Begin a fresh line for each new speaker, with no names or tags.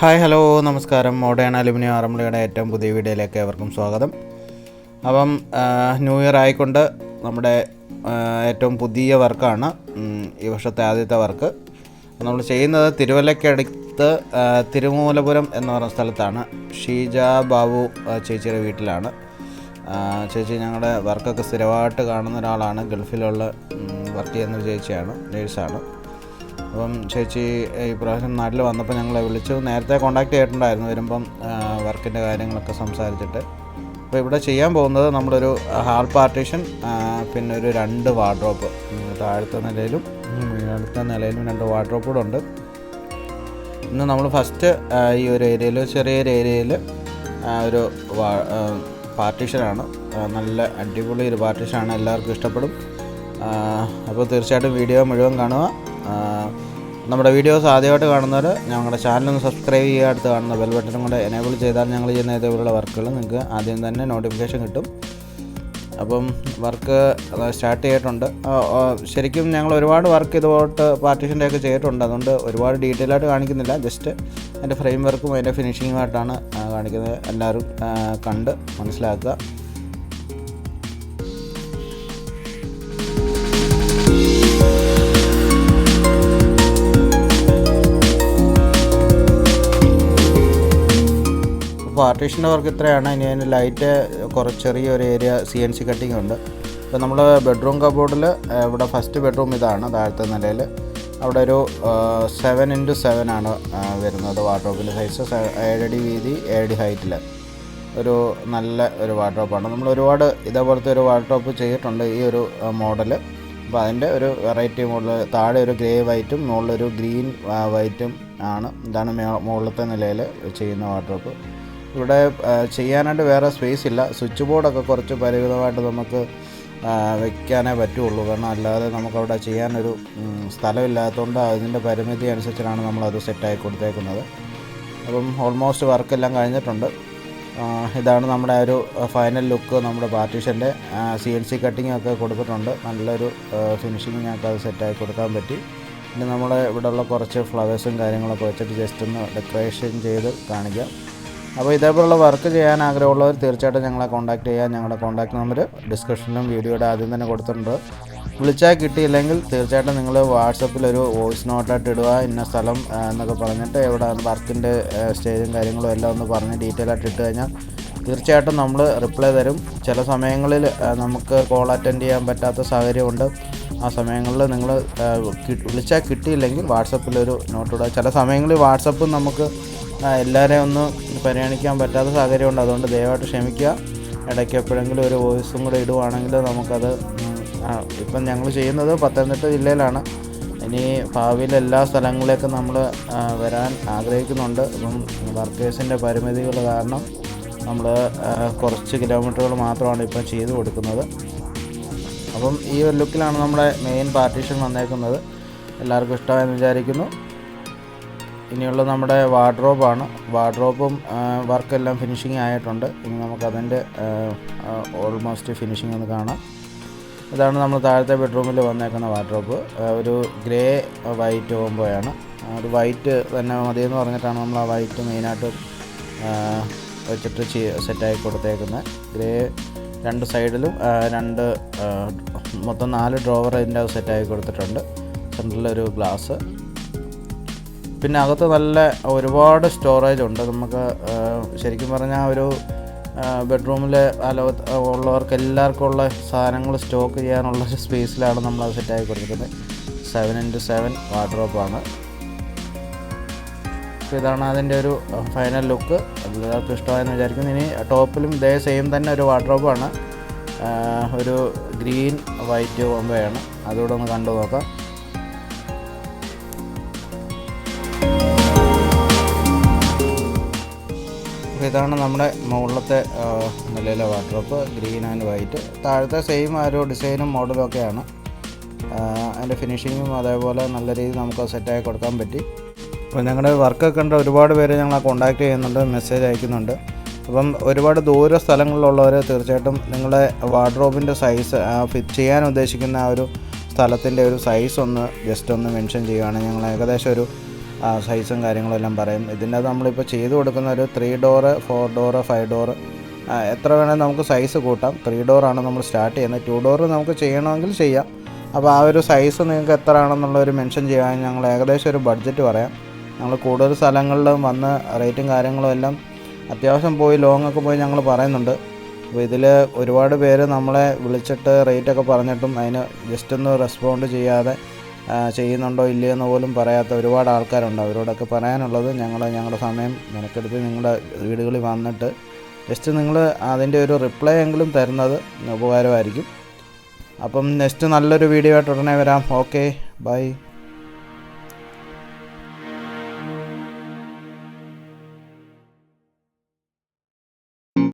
Hi hello നമസ്കാരം. Modern aluminium ആറന്മുളയുടെ ഏറ്റവും പുതിയ വീഡിയോയിലേക്ക് ഏവർക്കും സ്വാഗതം. അപ്പം ന്യൂ ഇയർ ആയിക്കൊണ്ട് നമ്മുടെ ഏറ്റവും പുതിയ വർക്കാണ് ഈ വർഷത്തെ ആദ്യത്തെ വർക്ക്. നമ്മൾ ചെയ്യുന്നത് തിരുവല്ലയ്ക്കടുത്ത് തിരുമൂലപുരം എന്ന് പറഞ്ഞ സ്ഥലത്താണ്. ഷീജ ബാബു ചേച്ചിയുടെ വീട്ടിലാണ്. ചേച്ചി ഞങ്ങളുടെ വർക്കൊക്കെ സ്ഥിരമായിട്ട് കാണുന്ന ഒരാളാണ്. ഗൾഫിലുള്ള വർക്ക് ചെയ്യുന്ന ഒരു ചേച്ചിയാണ് നേഴ്സാണ്. അപ്പം ചേച്ചി ഈ പ്രാവശ്യം നാട്ടിൽ വന്നപ്പോൾ ഞങ്ങളെ വിളിച്ചു. നേരത്തെ കോണ്ടാക്ട് ചെയ്തിട്ടുണ്ടായിരുന്നു വരുമ്പം വർക്കിന്റെ കാര്യങ്ങളൊക്കെ സംസാരിച്ചിട്ട്. അപ്പോൾ ഇവിടെ ചെയ്യാൻ പോകുന്നത് നമ്മളൊരു ഹാൾ പാർട്ടീഷൻ പിന്നെ ഒരു രണ്ട് വാർഡ്രോപ്പ്. താഴത്തെ നിലയിലും അടുത്ത നിലയിലും രണ്ട് വാർഡ്രോപ്പ് കൂടെ ഉണ്ട്. ഇന്ന് നമ്മൾ ഫസ്റ്റ് ഈ ഒരു ഏരിയയിൽ ചെറിയൊരു ഏരിയയിൽ ഒരു പാർട്ടീഷനാണ് നല്ല അടിപൊളി ഒരു പാർട്ടീഷനാണ് എല്ലാവർക്കും ഇഷ്ടപ്പെടും. അപ്പോൾ തീർച്ചയായിട്ടും വീഡിയോ മുഴുവൻ കാണുക. നമ്മുടെ വീഡിയോസ് ആദ്യമായിട്ട് കാണുന്നവർ ഞങ്ങളുടെ ചാനൽ ഒന്ന് സബ്സ്ക്രൈബ് ചെയ്യുക അടുത്ത് കാണുന്ന ബെൽ ബട്ടണും കൂടെ എനേബിൾ ചെയ്താൽ ഞങ്ങൾ ചെയ്യുന്ന ഇതേപോലുള്ള വർക്കുകൾ നിങ്ങൾക്ക് ആദ്യം തന്നെ നോട്ടിഫിക്കേഷൻ കിട്ടും. അപ്പം വർക്ക് സ്റ്റാർട്ട് ചെയ്തിട്ടുണ്ട്. ശരിക്കും ഞങ്ങൾ ഒരുപാട് വർക്ക് ഇതുപോട്ട് പാർട്ടീഷന്റെ ഒക്കെ ചെയ്തിട്ടുണ്ട്. അതുകൊണ്ട് ഒരുപാട് ഡീറ്റെയിൽ ആയിട്ട് കാണിക്കുന്നില്ല. ജസ്റ്റ് അതിന്റെ ഫ്രെയിം വർക്കും അതിന്റെ ഫിനിഷിങ്ങുമായിട്ടാണ് കാണിക്കുന്നത്. എല്ലാവരും കണ്ട് മനസ്സിലാക്കുക. പാർട്ടീഷന്റെ വർക്ക് ഇത്രയാണ്. ഇനി അതിന് ലൈറ്റ് കുറച്ച് ചെറിയൊരു area C N C cutting ഉണ്ട്. ഇപ്പോൾ നമ്മൾ ബെഡ്റൂം കബോർഡിൽ ഇവിടെ ഫസ്റ്റ് ബെഡ്റൂം ഇതാണ് താഴത്തെ നിലയിൽ. അവിടെ ഒരു സെവൻ ഇന്റു സെവൻ ആണ് വരുന്നത് വാർഡ്രോബിന്റെ സൈസ് ഏഴടി വീതി ഏഴടി ഹൈറ്റിൽ ഒരു നല്ല ഒരു വാർഡ്രോപ്പാണ് നമ്മൾ ഒരുപാട് ഇതേപോലത്തെ ഒരു വാർഡ്രോപ്പ് ചെയ്തിട്ടുണ്ട് ഈ ഒരു മോഡൽ അപ്പോൾ അതിന്റെ ഒരു വെറൈറ്റി മോഡൽ താഴെ ഒരു ഗ്രേ വൈറ്റും മുകളിലൊരു ഗ്രീൻ വൈറ്റും ആണ്. ഇതാണ് മുകളിലത്തെ നിലയിൽ ചെയ്യുന്ന വാർഡ്രോപ്പ് ഇവിടെ ചെയ്യാനായിട്ട് വേറെ സ്പേസ് ഇല്ല. സ്വിച്ച് ബോർഡൊക്കെ കുറച്ച് പരിമിതമായിട്ട് നമുക്ക് വെക്കാനേ പറ്റുള്ളൂ. കാരണം അല്ലാതെ നമുക്കവിടെ ചെയ്യാനൊരു സ്ഥലമില്ലാത്തതുകൊണ്ട് അതിന്റെ പരിമിതി അനുസരിച്ചാണ് നമ്മളത് സെറ്റായി കൊടുത്തേക്കുന്നത്. അപ്പം ഓൾമോസ്റ്റ് വർക്കെല്ലാം കഴിഞ്ഞിട്ടുണ്ട്. ഇതാണ് നമ്മുടെ ഒരു ഫൈനൽ ലുക്ക് നമ്മുടെ പാർട്ടീഷന്റെ സി എൻ സി കട്ടിങ് ഒക്കെ കൊടുത്തിട്ടുണ്ട്. നല്ലൊരു ഫിനിഷിങ് ഞങ്ങൾക്ക് അത് സെറ്റായി കൊടുക്കാൻ പറ്റി. പിന്നെ നമ്മൾ ഇവിടെയുള്ള കുറച്ച് ഫ്ലവേഴ്സും കാര്യങ്ങളൊക്കെ വെച്ചിട്ട് ജസ്റ്റ് ഒന്ന് ഡെക്കറേഷൻ ചെയ്ത് കാണിക്കാം. അപ്പോൾ ഇതേപോലുള്ള വർക്ക് ചെയ്യാൻ ആഗ്രഹമുള്ളവർ തീർച്ചയായിട്ടും ഞങ്ങളെ കോൺടാക്ട് ചെയ്യാൻ ഞങ്ങളുടെ കോൺടാക്ട് നമ്പർ ഡിസ്ക്രിപ്ഷനിലും വീഡിയോയുടെ ആദ്യം തന്നെ കൊടുത്തിട്ടുണ്ട്. വിളിച്ചാൽ കിട്ടിയില്ലെങ്കിൽ തീർച്ചയായിട്ടും നിങ്ങൾ വാട്സപ്പിൽ ഒരു വോയിസ് നോട്ടായിട്ട് ഇടുക. ഇന്ന സ്ഥലം എന്നൊക്കെ പറഞ്ഞിട്ട് എവിടെ വർക്കിന്റെ സ്റ്റേജും കാര്യങ്ങളും എല്ലാം ഒന്ന് പറഞ്ഞ് ഡീറ്റെയിൽ ആയിട്ട് ഇട്ട് കഴിഞ്ഞാൽ തീർച്ചയായിട്ടും നമ്മൾ റിപ്ലൈ തരും. ചില സമയങ്ങളിൽ നമുക്ക് കോൾ അറ്റൻഡ് ചെയ്യാൻ പറ്റാത്ത സാഹചര്യമുണ്ട്. ആ സമയങ്ങളിൽ നിങ്ങൾ വിളിച്ചാൽ കിട്ടിയില്ലെങ്കിൽ വാട്സപ്പിൽ ഒരു നോട്ട് ഇടുക. ചില സമയങ്ങളിൽ വാട്സപ്പും നമുക്ക് എല്ലാവരെയും ഒന്ന് പരിഗണിക്കാൻ പറ്റാത്ത സാഹചര്യമുണ്ട്. അതുകൊണ്ട് ദയവായിട്ട് ക്ഷമിക്കുക. ഇടയ്ക്ക് എപ്പോഴെങ്കിലും ഒരു വോയിസും കൂടെ ഇടുവാണെങ്കിൽ നമുക്കത് ഇപ്പം ഞങ്ങൾ ചെയ്യുന്നത് പത്തനംതിട്ട ജില്ലയിലാണ്. ഇനി ഭാവിയിൽ എല്ലാ സ്ഥലങ്ങളിലേക്കും നമ്മൾ വരാൻ ആഗ്രഹിക്കുന്നുണ്ട്. ഇപ്പം വർക്കേഴ്സിന്റെ പരിമിതികൾ കാരണം നമ്മൾ കുറച്ച് കിലോമീറ്ററുകൾ മാത്രമാണ് ഇപ്പം ചെയ്തു കൊടുക്കുന്നത്. അപ്പം ഈ ഒരു ലുക്കിലാണ് നമ്മുടെ മെയിൻ പാർട്ടീഷൻ വന്നേക്കുന്നത്. എല്ലാവർക്കും ഇഷ്ടമായെന്ന് വിചാരിക്കുന്നു. ഇനിയുള്ള നമ്മുടെ വാർഡ്രോബാണ്. വാർഡ്രോബും വർക്കെല്ലാം ഫിനിഷിങ് ആയിട്ടുണ്ട്. ഇനി നമുക്കതിന്റെ ഓൾമോസ്റ്റ് ഫിനിഷിംഗ് ഒന്ന് കാണാം. ഇതാണ് നമ്മൾ താഴത്തെ ബെഡ്റൂമിൽ വന്നേക്കുന്ന വാർഡ്രോബ്. ഒരു ഗ്രേ വൈറ്റ് കോമ്പോയാണ് ഒരു വൈറ്റ് തന്നെ എന്ന് പറഞ്ഞിട്ടാണ് നമ്മൾ ആ വൈറ്റ് മെയിനായിട്ട് വെച്ചിട്ട് സെറ്റായി കൊടുത്തേക്കുന്നത്. ഗ്രേ രണ്ട് സൈഡിലും രണ്ട് മൊത്തം നാല് ഡ്രോവർ ഇതിന്റെ സെറ്റായി കൊടുത്തിട്ടുണ്ട്. സെന്ററിലൊരു ഗ്ലാസ്. പിന്നെ അകത്ത് നല്ല ഒരുപാട് സ്റ്റോറേജ് ഉണ്ട്. നമുക്ക് ശരിക്കും പറഞ്ഞാൽ ഒരു ബെഡ്റൂമിൽ അലോ ഉള്ളവർക്ക് എല്ലാവർക്കും ഉള്ള സാധനങ്ങൾ സ്റ്റോക്ക് ചെയ്യാനുള്ള ഒരു സ്പേസിലാണ് നമ്മൾ അത് സെറ്റാക്കി കൊടുക്കുന്നത്. സെവൻ ഇന്റു സെവൻ വാർഡ്രോപ്പാണ് അപ്പോൾ ഇതാണ് അതിന്റെ ഒരു ഫൈനൽ ലുക്ക് എല്ലാവർക്കും ഇഷ്ടമായെന്ന് വിചാരിക്കുന്നു. ഇനി ടോപ്പിലും ഇതേ സെയിം തന്നെ ഒരു വാർഡ്രോപ്പാണ് ഒരു ഗ്രീൻ വൈറ്റ് കോമ്പയാണ് അതുകൂടെ ഒന്ന് കണ്ടു നോക്കാം. അപ്പോൾ ഇതാണ് നമ്മുടെ മുകളിലത്തെ നിലയിലെ നിലയിലെ വാർഡ്രോപ്പ് ഗ്രീൻ ആൻഡ് വൈറ്റ് താഴത്തെ സെയിം ആ ഒരു ഡിസൈനും മോഡലും ഒക്കെയാണ്. അതിന്റെ ഫിനിഷിങ്ങും അതേപോലെ നല്ല രീതിയിൽ നമുക്ക് സെറ്റാക്കി കൊടുക്കാൻ പറ്റി. അപ്പോൾ ഞങ്ങളുടെ വർക്കൊക്കെ കണ്ട ഒരുപാട് പേര് ഞങ്ങളെ കോൺടാക്ട് ചെയ്യുന്നുണ്ട് മെസ്സേജ് അയക്കുന്നുണ്ട്. അപ്പം ഒരുപാട് ദൂര സ്ഥലങ്ങളിലുള്ളവർ തീർച്ചയായിട്ടും നിങ്ങളുടെ വാർഡ്രോബിന്റെ സൈസ് ഫിറ്റ് ചെയ്യാൻ ഉദ്ദേശിക്കുന്ന ആ ഒരു സ്ഥലത്തിന്റെ ഒരു സൈസ് ഒന്ന് ജസ്റ്റ് ഒന്ന് മെൻഷൻ ചെയ്യുകയാണെങ്കിൽ ഞങ്ങൾ ഏകദേശം ഒരു സൈസും കാര്യങ്ങളെല്ലാം പറയും. ഇതിന്റെ അത് നമ്മളിപ്പോൾ ചെയ്ത് കൊടുക്കുന്ന ഒരു three door four door five door എത്ര വേണമെങ്കിൽ നമുക്ക് സൈസ് കൂട്ടാം. ത്രീ ഡോറാണ് നമ്മൾ സ്റ്റാർട്ട് ചെയ്യുന്നത്. ടു ഡോറ് നമുക്ക് ചെയ്യണമെങ്കിൽ ചെയ്യാം. അപ്പോൾ ആ ഒരു സൈസ് നിങ്ങൾക്ക് എത്ര ആണെന്നുള്ള ഒരു മെൻഷൻ ചെയ്യാൻ ഞങ്ങൾ ഏകദേശം ഒരു ബഡ്ജറ്റ് പറയാം. ഞങ്ങൾ കൂടുതൽ സ്ഥലങ്ങളിലും വന്ന് റേറ്റും കാര്യങ്ങളും എല്ലാം അത്യാവശ്യം പോയി ലോങ് ഒക്കെ പോയി ഞങ്ങൾ പറയുന്നുണ്ട്. അപ്പോൾ ഇതിൽ ഒരുപാട് പേര് നമ്മളെ വിളിച്ചിട്ട് റേറ്റൊക്കെ പറഞ്ഞിട്ടും അതിന് ജസ്റ്റ് ഒന്ന് റെസ്പോണ്ട് ചെയ്യാതെ ആ, ഇല്ലയോ എന്ന് പോലും പറയാത്ത ഒരുപാട് ആൾക്കാരുണ്ട്. അവരോടൊക്കെ പറയാനുള്ളത് ഞങ്ങൾ ഞങ്ങളുടെ സമയം മെനക്കെടുത്ത് നിങ്ങളുടെ വീടുകളിൽ വന്നിട്ട് ജസ്റ്റ് നിങ്ങൾ അതിന്റെ ഒരു റിപ്ലൈ എങ്കിലും തരുന്നത് ഉപകാരമായിരിക്കും. അപ്പം നെക്സ്റ്റ് നല്ലൊരു വീഡിയോ ആയിട്ട് ഉടനെ വരാം. Okay bye